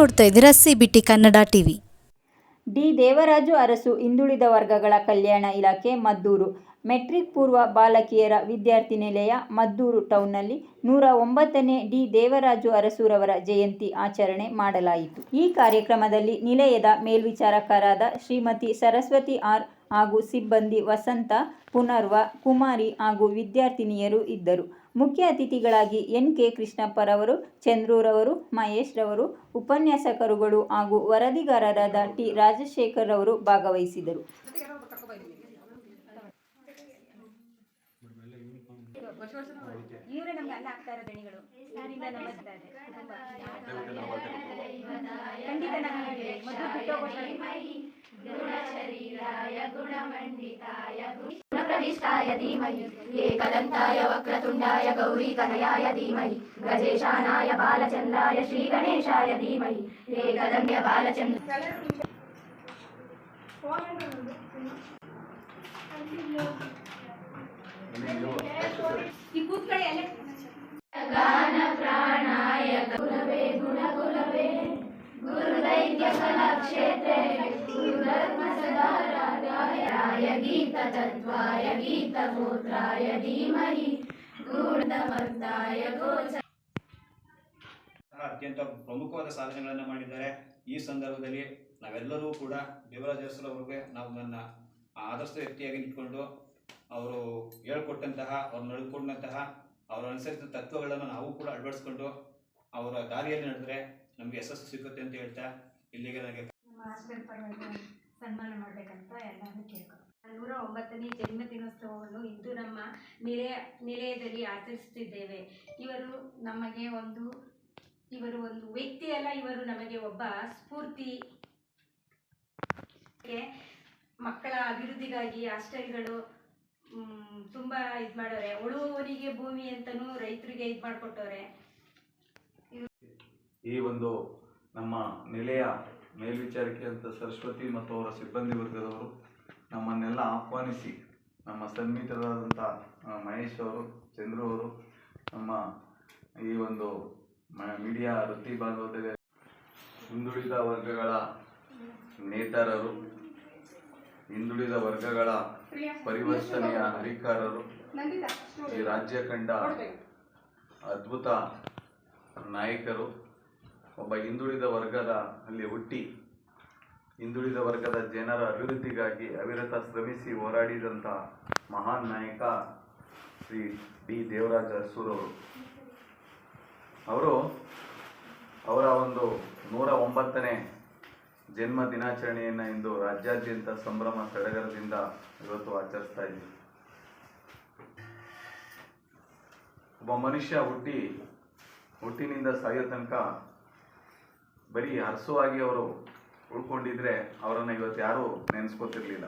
ನೋಡ್ತಾ ಇದ್ದೀರಾ CBT Kannada TV. D Devaraju Arasu, ಹಿಂದುಳಿದ ವರ್ಗಗಳ ಕಲ್ಯಾಣ ಇಲಾಖೆ, ಮದ್ದೂರು. ಮೆಟ್ರಿಕ್ ಪೂರ್ವ ಬಾಲಕಿಯರ ವಿದ್ಯಾರ್ಥಿ ನಿಲಯ, ಮದ್ದೂರು ಟೌನ್ನಲ್ಲಿ ನೂರ ಒಂಬತ್ತನೇ ಡಿ ದೇವರಾಜು ಅರಸುರವರ ಜಯಂತಿ ಆಚರಣೆ ಮಾಡಲಾಯಿತು. ಈ ಕಾರ್ಯಕ್ರಮದಲ್ಲಿ ನಿಲಯದ ಮೇಲ್ವಿಚಾರಕರಾದ ಶ್ರೀಮತಿ ಸರಸ್ವತಿ ಆರ್. ಹಾಗೂ ಸಿಬ್ಬಂದಿ ವಸಂತ, ಪುನರ್ವ, ಕುಮಾರಿ ಹಾಗೂ ವಿದ್ಯಾರ್ಥಿನಿಯರು ಇದ್ದರು. ಮುಖ್ಯ ಅತಿಥಿಗಳಾಗಿ ಎನ್. ಕೆ. ಕೃಷ್ಣಪ್ಪರವರು, ಚಂದ್ರೂರವರು, ಮಹೇಶ್ ರವರು, ಉಪನ್ಯಾಸಕರುಗಳು ಹಾಗೂ ವರದಿಗಾರರಾದ ಟಿ. ರಾಜಶೇಖರ್ ರವರು ಭಾಗವಹಿಸಿದರು ಖಂಡಿತ ನಮಗೆ ಮೊದಲು ಬಿಟ್ಟೋಗೋಷ್ಠಿ गुणप्रविष्टाय धीमहि एकदन्ताय वक्रतुण्डाय गौरीतनयाय धीमहि गजेशानाय बालचन्द्राय श्रीगणेशाय धीमहि एकदम्य बालचन्द्र ಈ ಕೂತ್ಕೊಳ್ಳಿ ಅಲ್ಲೇ गीततत्त्वाय गीतगोत्राय धीमहि गूढमर्दाय गोच ಸಹ ಅತ್ಯಂತ ಪ್ರಮುಖವಾದ ಸಾಧನೆಗಳನ್ನು ಮಾಡಿದ್ದಾರೆ ಈ ಸಂದರ್ಭದಲ್ಲಿ ನಾವೆಲ್ಲರೂ ಕೂಡ ದೇವರಾಜ ಅರಸರು ಅವ್ರಿಗೆ ನಾವು ನನ್ನ ಆದರ್ಶ ವ್ಯಕ್ತಿಯಾಗಿ ನಿಂತ್ಕೊಂಡು ಅವರು ಹೇಳ್ಕೊಟ್ಟಂತಹ ಅವ್ರು ನಡ್ಕೊಂಡಂತಹ ಅವರು ಅನುಸರಿಸಿದ ತತ್ವಗಳನ್ನು ನಾವು ಕೂಡ ಅಳವಡಿಸ್ಕೊಂಡು ಅವರ ದಾರಿಯಲ್ಲಿ ನಡೆದ್ರೆ ನಮಗೆ ಯಶಸ್ಸು ಸಿಗುತ್ತೆ ಅಂತ ಹೇಳ್ತಾ ಇಲ್ಲಿಗೆ ನನಗೆ ನಮ್ಮ ಹಾಸ್ಟೆಲ್ ಪರವಾಗಿ ಸನ್ಮಾನ ಮಾಡಬೇಕಂತ ಎಲ್ಲರೂ ಕೇಳ್ಕೊಂಡು ನೂರ ಜನ್ಮ ದಿನೋತ್ಸವವನ್ನು ಇಂದು ನಮ್ಮ ನಿಲಯ ನಿಲಯದಲ್ಲಿ ಆಚರಿಸುತ್ತಿದ್ದೇವೆ. ಇವರು ನಮಗೆ ಒಂದು, ಇವರು ಒಂದು ವ್ಯಕ್ತಿ ಅಲ್ಲ, ಇವರು ನಮಗೆ ಒಬ್ಬ ಸ್ಫೂರ್ತಿ ಮಕ್ಕಳ ಅಭಿವೃದ್ಧಿಗಾಗಿ ಹಾಸ್ಟೆಲ್ಗಳು ತುಂಬ ಇದು ಮಾಡೋರೆ. ಉಳುವವರಿಗೆ ಭೂಮಿ ಅಂತಲೂ ರೈತರಿಗೆ ಇದು ಮಾಡಿಕೊಟ್ಟವ್ರೆ. ಈ ಒಂದು ನಮ್ಮ ನೆಲೆಯ ಮೇಲ್ವಿಚಾರಿಕೆ ಅಂತ ಸರಸ್ವತಿ ಮತ್ತು ಅವರ ಸಿಬ್ಬಂದಿ ವರ್ಗದವರು ನಮ್ಮನ್ನೆಲ್ಲ ಆಹ್ವಾನಿಸಿ ನಮ್ಮ ಸನ್ನಿಹಿತರಾದಂಥ ಮಹೇಶ್ ಅವರು, ಚಂದ್ರು ಅವರು, ನಮ್ಮ ಈ ಒಂದು ಮೀಡಿಯಾ ವೃತ್ತಿ ಬಾಂಧವತೆಗೆ ಹಿಂದುಳಿದ ವರ್ಗಗಳ ನೇತಾರರು, ಹಿಂದುಳಿದ ವರ್ಗಗಳ ಪರಿವರ್ತನೆಯ ಹರಿಕಾರರು ಈ ರಾಜ್ಯ ಕಂಡ ಅದ್ಭುತ ನಾಯಕರು, ಒಬ್ಬ ಹಿಂದುಳಿದ ವರ್ಗದ ಅಲ್ಲಿ ಹುಟ್ಟಿ ಹಿಂದುಳಿದ ವರ್ಗದ ಜನರ ಅಭಿವೃದ್ಧಿಗಾಗಿ ಅವಿರತ ಶ್ರಮಿಸಿ ಹೋರಾಡಿದಂಥ ಮಹಾನ್ ನಾಯಕ ಶ್ರೀ ಡಿ ದೇವರಾಜ ಅರಸೂರವರು ಅವರು. ಅವರ ಒಂದು ನೂರ ಒಂಬತ್ತನೇ ಜನ್ಮ ದಿನಾಚರಣೆಯನ್ನು ಇಂದು ರಾಜ್ಯಾದ್ಯಂತ ಸಂಭ್ರಮ ಸಡಗರದಿಂದ ಇವತ್ತು ಆಚರಿಸ್ತಾ ಇದ್ದೀವಿ ಒಬ್ಬ ಮನುಷ್ಯ ಹುಟ್ಟಿ, ಹುಟ್ಟಿನಿಂದ ಸಾಯೋ ತನಕ ಬರೀ ಹರಸುವಾಗಿ ಅವರು ಉಳ್ಕೊಂಡಿದ್ರೆ ಅವರನ್ನು ಇವತ್ತು ಯಾರೂ ನೆನೆಸ್ಕೋತಿರ್ಲಿಲ್ಲ.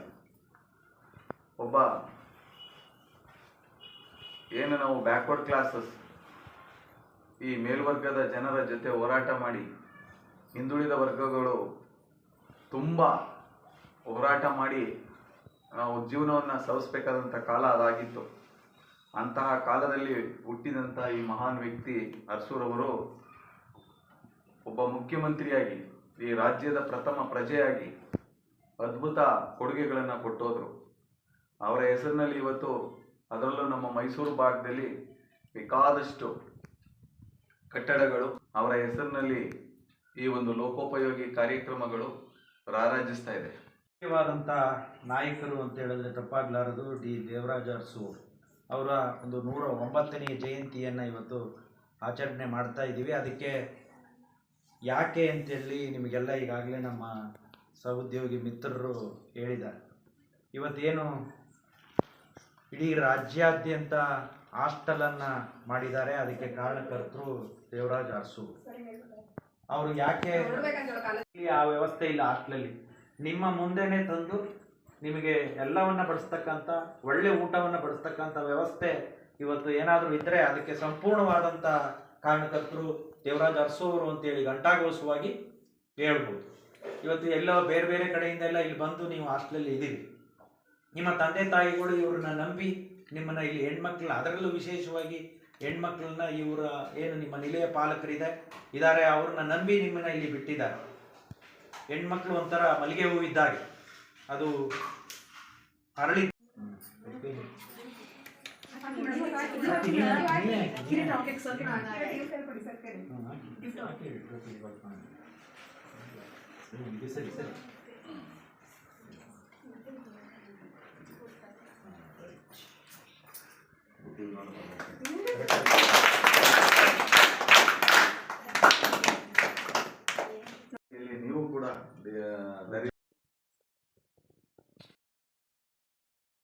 ಒಬ್ಬ ಏನು ನಾವು ಬ್ಯಾಕ್ವರ್ಡ್ ಕ್ಲಾಸಸ್ ಈ ಮೇಲ್ವರ್ಗದ ಜನರ ಜೊತೆ ಹೋರಾಟ ಮಾಡಿ ಹಿಂದುಳಿದ ವರ್ಗಗಳು ತುಂಬ ಹೋರಾಟ ಮಾಡಿ ನಾವು ಜೀವನವನ್ನು ಸವಿಸ್ಬೇಕಾದಂಥ ಕಾಲ ಅದಾಗಿತ್ತು. ಅಂತಹ ಕಾಲದಲ್ಲಿ ಹುಟ್ಟಿದಂಥ ಈ ಮಹಾನ್ ವ್ಯಕ್ತಿ ಅರಸೂರವರು ಒಬ್ಬ ಮುಖ್ಯಮಂತ್ರಿಯಾಗಿ ಈ ರಾಜ್ಯದ ಪ್ರಥಮ ಪ್ರಜೆಯಾಗಿ ಅದ್ಭುತ ಕೊಡುಗೆಗಳನ್ನು ಕೊಟ್ಟೋದ್ರು. ಅವರ ಹೆಸರಿನಲ್ಲಿ ಇವತ್ತು ಅದರಲ್ಲೂ ನಮ್ಮ ಮೈಸೂರು ಭಾಗದಲ್ಲಿ ಬೇಕಾದಷ್ಟು ಕಟ್ಟಡಗಳು, ಅವರ ಹೆಸರಿನಲ್ಲಿ ಈ ಒಂದು ಲೋಕೋಪಯೋಗಿ ಕಾರ್ಯಕ್ರಮಗಳು ರಾರಾಜಿಸ್ತಾ ಇದೆ. ಮುಖ್ಯವಾದಂಥ ನಾಯಕರು ಅಂತ ಹೇಳಿದ್ರೆ ತಪ್ಪಾಗಲಾರದು ಡಿ ದೇವರಾಜ ಅರಸು ಅವರ ಒಂದು ನೂರ ಒಂಬತ್ತನೇ ಜಯಂತಿಯನ್ನು ಇವತ್ತು ಆಚರಣೆ ಮಾಡ್ತಾ ಇದ್ದೀವಿ ಅದಕ್ಕೆ ಯಾಕೆ ಅಂತೇಳಿ ನಿಮಗೆಲ್ಲ ಈಗಾಗಲೇ ನಮ್ಮ ಸಹೋದ್ಯೋಗಿ ಮಿತ್ರರು ಹೇಳಿದ್ದಾರೆ. ಇವತ್ತೇನು ಇಡೀ ರಾಜ್ಯಾದ್ಯಂತ ಹಾಸ್ಟೆಲನ್ನು ಮಾಡಿದ್ದಾರೆ. ಅದಕ್ಕೆ ಕಾರಣಕರ್ತರು ದೇವರಾಜ್ ಅರಸು ಅವರು ಯಾಕೆ ಆ ವ್ಯವಸ್ಥೆ ಇಲ್ಲ ಹಾಸ್ಟೆಲಲ್ಲಿ? ನಿಮ್ಮ ಮುಂದೆನೆ ತಂದು ನಿಮಗೆ ಎಲ್ಲವನ್ನ ಬಡಿಸ್ತಕ್ಕಂಥ, ಒಳ್ಳೆ ಊಟವನ್ನು ಬಡಿಸ್ತಕ್ಕಂಥ ವ್ಯವಸ್ಥೆ ಇವತ್ತು ಏನಾದರೂ ಇದ್ದರೆ ಅದಕ್ಕೆ ಸಂಪೂರ್ಣವಾದಂಥ ಕಾರಣಕರ್ತರು ದೇವರಾಜ ಅರಸು ಅವರು ಅಂತೇಳಿ ಘಂಟಾಘೋಷವಾಗಿ ಹೇಳ್ಬೋದು. ಇವತ್ತು ಎಲ್ಲೋ ಬೇರೆ ಬೇರೆ ಕಡೆಯಿಂದ ಎಲ್ಲ ಇಲ್ಲಿ ಬಂದು ನೀವು ಹಾಸ್ಟೆಲಲ್ಲಿ ಇದ್ದೀರಿ. ನಿಮ್ಮ ತಂದೆ ತಾಯಿಗಳು ಇವ್ರನ್ನ ನಂಬಿ ನಿಮ್ಮನ್ನ ಇಲ್ಲಿ ಹೆಣ್ಮಕ್ಳು, ಅದರಲ್ಲೂ ವಿಶೇಷವಾಗಿ ಹೆಣ್ಮಕ್ಳನ್ನ ಇವರ ಏನು ನಿಮ್ಮ ನಿಲಯ ಪಾಲಕರಿದೆ ಇದ್ದಾರೆ ಅವ್ರನ್ನ ನಂಬಿ ನಿಮ್ಮನ್ನ ಇಲ್ಲಿ ಬಿಟ್ಟಿದ್ದಾರೆ. ಹೆಣ್ಮಕ್ಳು ಒಂಥರ ಮಲ್ಲಿಗೆ ಹೂವು ಇದ್ದಾರೆ ಅದು ಅರಳಿ ಸರಿ ಸರಿ ಬುದ್ಧಿ ನೋಡ್ಬೇಕು.